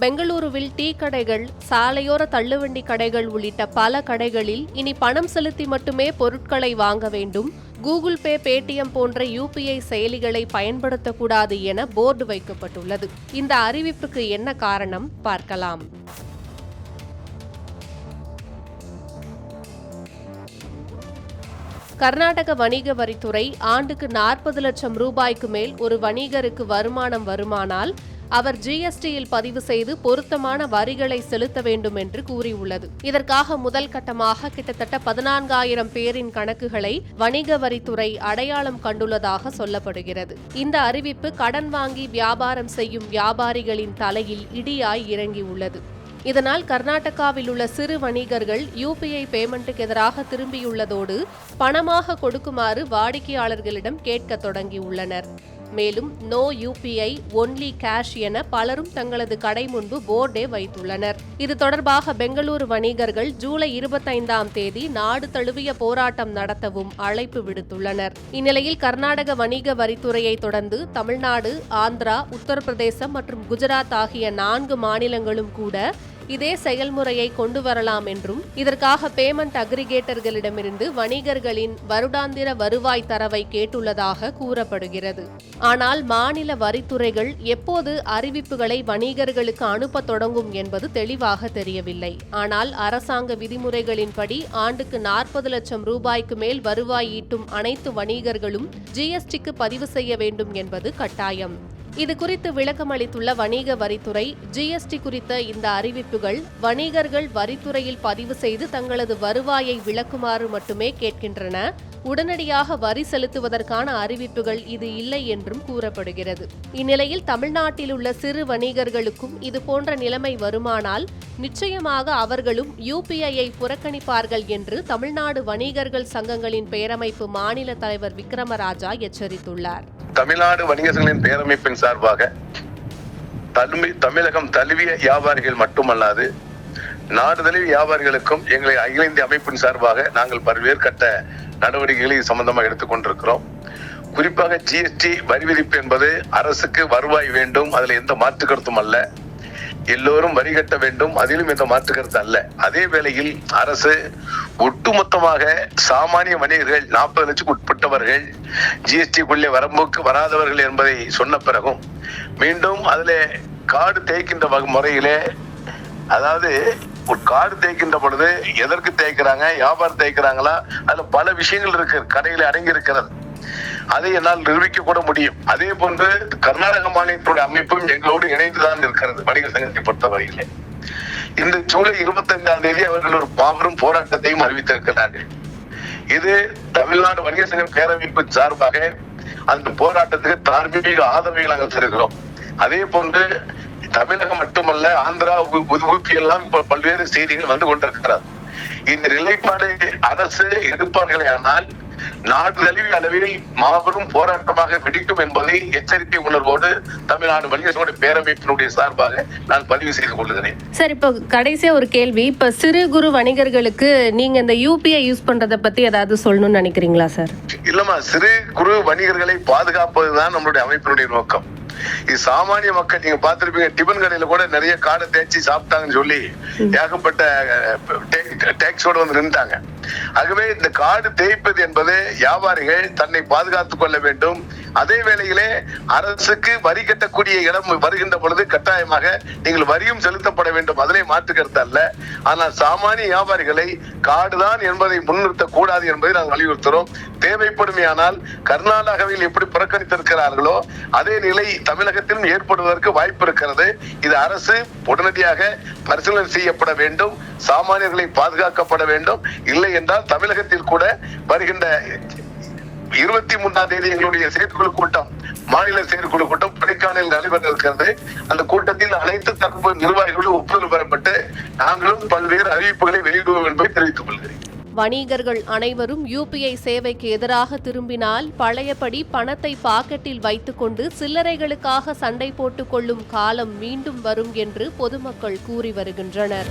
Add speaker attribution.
Speaker 1: பெங்களூருவில் டீ கடைகள் சாலையோர தள்ளுவண்டி கடைகள் உள்ளிட்ட பல கடைகளில் இனி பணம் செலுத்தி மட்டுமே பொருட்களை வாங்க வேண்டும். கூகுள் பே பேடிஎம் போன்ற யூபிஐ செயலிகளை பயன்படுத்தக்கூடாது என போர்டு வைக்கப்பட்டுள்ளது. இந்த அறிவிப்புக்கு என்ன காரணம்? பார்க்கலாம். கர்நாடக வணிக வரித்துறை ஆண்டுக்கு நாற்பது லட்சம் ரூபாய்க்கு மேல் ஒரு வணிகருக்கு வருமானம் வருமானால் அவர் ஜிஎஸ்டியில் பதிவு செய்து பொருத்தமான வரிகளை செலுத்த வேண்டும் என்று கூறியுள்ளது. இதற்காக முதல் கட்டமாக கிட்டத்தட்ட பதினான்காயிரம் பேரின் கணக்குகளை வணிக வரித்துறை அடையாளம் கண்டுள்ளதாக சொல்லப்படுகிறது. இந்த அறிவிப்பு கடன் வாங்கி வியாபாரம் செய்யும் வியாபாரிகளின் தலையில் இடியாய் இறங்கியுள்ளது. இதனால் கர்நாடகாவில் உள்ள சிறு வணிகர்கள் யூபிஐ பேமெண்ட்டுக்கு எதிராக திரும்பியுள்ளதோடு பணமாக கொடுக்குமாறு வாடிக்கையாளர்களிடம் கேட்க தொடங்கியுள்ளனர். மேலும் நோ யூபிஐ ஒன்லி கேஷ் என பலரும் தங்களது கடை முன்பு போர்டே வைத்துள்ளனர். இது தொடர்பாக பெங்களூரு வணிகர்கள் ஜூலை இருபத்தைந்தாம் தேதி நாடு தழுவிய போராட்டம் நடத்தவும் அழைப்பு விடுத்துள்ளனர். இந்நிலையில் கர்நாடக வணிக வரித்துறையை தொடர்ந்து தமிழ்நாடு ஆந்திரா உத்தரப்பிரதேசம் மற்றும் குஜராத் ஆகிய நான்கு மாநிலங்களும் கூட இதே செயல்முறையை கொண்டு வரலாம் என்றும் இதற்காக பேமெண்ட் அக்ரிகேட்டர்களிடமிருந்து வணிகர்களின் வருடாந்திர வருவாய் தரவை கேட்டுள்ளதாக கூறப்படுகிறது. ஆனால் மாநில வரித்துறைகள் எப்போது அறிவிப்புகளை வணிகர்களுக்கு அனுப்ப தொடங்கும் என்பது தெளிவாக தெரியவில்லை. ஆனால் அரசாங்க விதிமுறைகளின்படி ஆண்டுக்கு நாற்பது லட்சம் ரூபாய்க்கு மேல் வருவாய் ஈட்டும் அனைத்து வணிகர்களும் ஜிஎஸ்டிக்கு பதிவு செய்ய வேண்டும் என்பது கட்டாயம். இது குறித்து விளக்கம் அளித்துள்ள வணிக வரித்துறை ஜிஎஸ்டி குறித்த இந்த அறிவிப்புகள் வணிகர்கள் வரித்துறையில் பதிவு செய்து தங்களது வருவாயை விளக்குமாறு மட்டுமே கேட்கின்றன. உடனடியாக வரி செலுத்துவதற்கான அறிவிப்புகள் இது இல்லை என்றும் கூறப்படுகிறது. இந்நிலையில் தமிழ்நாட்டில் உள்ள சிறு வணிகர்களுக்கும் இது போன்ற நிலைமை வருமானால் நிச்சயமாக அவர்களும் யூபிஐயை புறக்கணிப்பார்கள் என்று தமிழ்நாடு வணிகர்கள் சங்கங்களின் பேரமைப்பு மாநில தலைவர் விக்ரமராஜா எச்சரித்துள்ளார்.
Speaker 2: தமிழ்நாடு வணிகர்களின் பேரமைப்பின் சார்பாக தன்மை தமிழகம் தழுவிய வியாபாரிகள் மட்டுமல்லாது நாடு தழுவிய வியாபாரிகளுக்கும் எங்களை அகில இந்திய அமைப்பின் சார்பாக நாங்கள் பல்வேறு கட்ட நடவடிக்கைகளை சம்பந்தமாக எடுத்துக்கொண்டிருக்கிறோம் குறிப்பாக ஜிஎஸ்டி வரி விதிப்பு என்பது அரசுக்கு வருவாய் வேண்டும். அதுல எந்த மாற்று கருத்தும் அல்ல. எல்லோரும் வரி கட்ட வேண்டும். அதிலும் எந்த மாற்று கருத்து அல்ல. அதே வேளையில் அரசு ஒட்டுமொத்தமாக சாமானிய வணிகர்கள் நாற்பது லட்சம் உட்பட்டவர்கள் ஜிஎஸ்டிக்குள்ளே வரம்புக்கு வராதவர்கள் என்பதை சொன்ன பிறகும் மீண்டும் அதுல காடு தேய்க்கின்ற வகை முறையிலே அதாவது ஒரு காடு தேய்க்கின்ற பொழுது எதற்கு தேய்க்கிறாங்க வியாபாரம் தேய்க்கிறாங்களா அதுல பல விஷயங்கள் இருக்கு. கடையில் அடங்கி இருக்கிறது. அதை என்னால் நிரூபிக்க கூட முடியும். அதே போன்று கர்நாடக மாநிலத்துடைய அமைப்பும் எங்களோடு இணைந்துதான் இருக்கிறது வணிகர் சங்கத்தை பொறுத்தவரையிலே. இந்த ஜூலை இருபத்தி ஐந்தாம் தேதி அவர்கள் ஒரு மாபெரும் போராட்டத்தையும் அறிவித்திருக்கிறார்கள். இது தமிழ்நாடு வணிக சங்க பேரமைப்பு சார்பாக அந்த போராட்டத்துக்கு தார்மீக ஆதரவை நாங்கள் தருகிறோம். அதே போன்று தமிழகம் மட்டுமல்ல ஆந்திரா ஊபி எல்லாம் பல்வேறு செய்திகள் வந்து கொண்டிருக்கிறது. இந்த நிலைப்பாடு அரசு எடுப்பார்களே ஆனால் நாடு தழுவிய அளவில் மாபெரும் போராட்டமாக வெடிக்கும் என்பதை எச்சரிக்கை உணர்வோடு தமிழ்நாடு வணிகர்களுடைய பேரமைப்பினுடைய சார்பாக நான் பதிவு செய்து கொள்கிறேன்.
Speaker 1: சார் இப்போ கடைசியா ஒரு கேள்வி. இப்ப சிறு குறு வணிகர்களுக்கு நீங்க இந்த யூபிஐ யூஸ் பண்றதை பத்தி ஏதாவது சொல்லணும்னு நினைக்கிறீங்களா சார்?
Speaker 2: இல்லம்மா சிறு குறு வணிகர்களை பாதுகாப்பதுதான் நம்மளுடைய அமைப்பினுடைய நோக்கம். இது சாமானிய மக்கள் நீங்க பார்த்திருப்பீங்க டிபன் கடையில கூட நிறைய காடை தேய்ச்சி சாப்பிட்டாங்கன்னு சொல்லி ஏகப்பட்ட டேக்ஸோட வந்து நின்றாங்க ஆகவே இந்த காடு தேய்ப்பது என்பது வியாபாரிகள் தன்னை பாதுகாத்துக் கொள்ள வேண்டும். அதே வேளையிலே அரசுக்கு வரி கட்டக்கூடிய இடம் வருகின்ற பொழுது கட்டாயமாக நீங்கள் வரியும் செலுத்தப்பட வேண்டும். அதிலே மாற்று அல்ல. ஆனால் சாமானிய வியாபாரிகளை காடுதான் என்பதை முன்னிறுத்த கூடாது என்பதை நாங்கள் வலியுறுத்துகிறோம். தேவைப்படுமையானால் கர்நாடகாவில் எப்படி புறக்கணித்திருக்கிறார்களோ அதே நிலை தமிழகத்திலும் ஏற்படுவதற்கு வாய்ப்பு இருக்கிறது. இது அரசு உடனடியாக பரிசீலனை செய்யப்பட வேண்டும். சாமானியர்களை பாதுகாக்கப்பட வேண்டும். இல்லை என்றால் தமிழகத்தில் கூட வருகின்ற இருபத்தி மூன்றாம் தேதி எங்களுடைய செயற்குழு கூட்டம் மாநில செயற்குழு கூட்டம் கொடைக்கானல் நடைபெற இருக்கிறது. அந்த கூட்டத்தில் அனைத்து தரப்பு நிர்வாகிகளும் ஒப்புதல் பெறப்பட்டு நாங்களும் பல்வேறு அறிவிப்புகளை வெளியிடுவோம் என்பதை தெரிவித்துக் கொள்கிறேன்.
Speaker 1: வணிகர்கள் அனைவரும் யூபிஐ சேவைக்கு எதிராக திரும்பினால் பழையபடி பணத்தை பாக்கெட்டில் வைத்துக்கொண்டு சில்லறைகளுக்காக சண்டை போட்டுக் கொள்ளும் காலம் மீண்டும் வரும் என்று பொதுமக்கள் கூறி வருகின்றனர்.